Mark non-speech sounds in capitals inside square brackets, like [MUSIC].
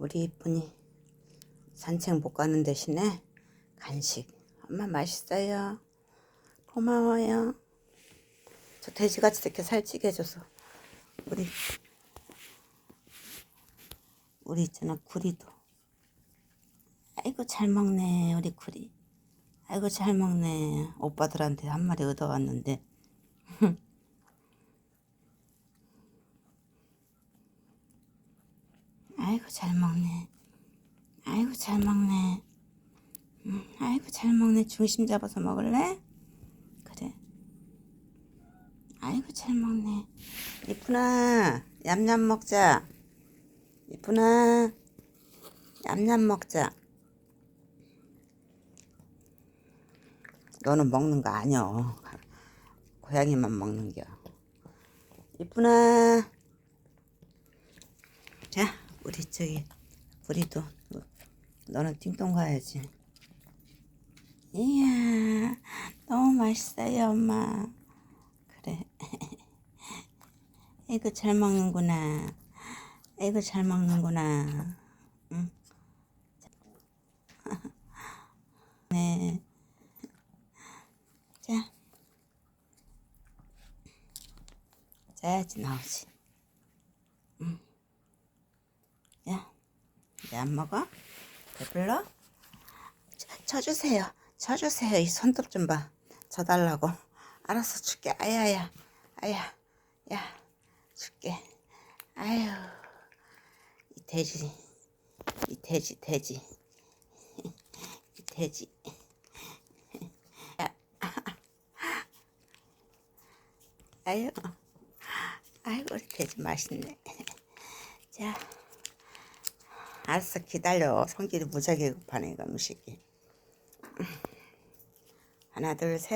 우리 이쁜이 산책 못 가는 대신에 간식. 엄마 맛있어요. 고마워요. 저 돼지같이 이렇게 살찌게 해줘서 우리 우리 있잖아 구리도. 아이고 잘 먹네 우리 구리. 아이고 잘 먹네. 오빠들한테 한 마리 얻어왔는데. [LAUGHS] 아이고 잘 먹네. 아이고 잘 먹네. 음, 아이고 잘 먹네. 중심 잡아서 먹을래? 그래. 아이고 잘 먹네. 이쁘나 얌얌 먹자. 이쁘나 얌얌 먹자. 너는 먹는 거 아니여. 고양이만 먹는겨. 이쁘나. 자, 우리 저기 우리도 너는 띵동 가야지. 이야, 너무 맛있어요, 엄마. 그래. [LAUGHS] 이거 잘 먹는구나. 이거 잘 먹는구나. 응. [LAUGHS] 네. 자. 자야지 나오지. 야, 이제 안 먹어? 배불러? 쳐- 쳐주세요. 쳐주세요. 이 손톱 좀 봐. 쳐달라고. 알았어, 줄게. 아야야. 아야. 야, 줄게. 아유. 이 돼지. 이 돼지, 돼지. [LAUGHS] 이 돼지. 야. [LAUGHS] 아유. 아이고, 우리 돼지 맛있네. [LAUGHS] 자. 알았어 기다려. 성질이 무지하게 급하네 이거 음식이. 하나 둘셋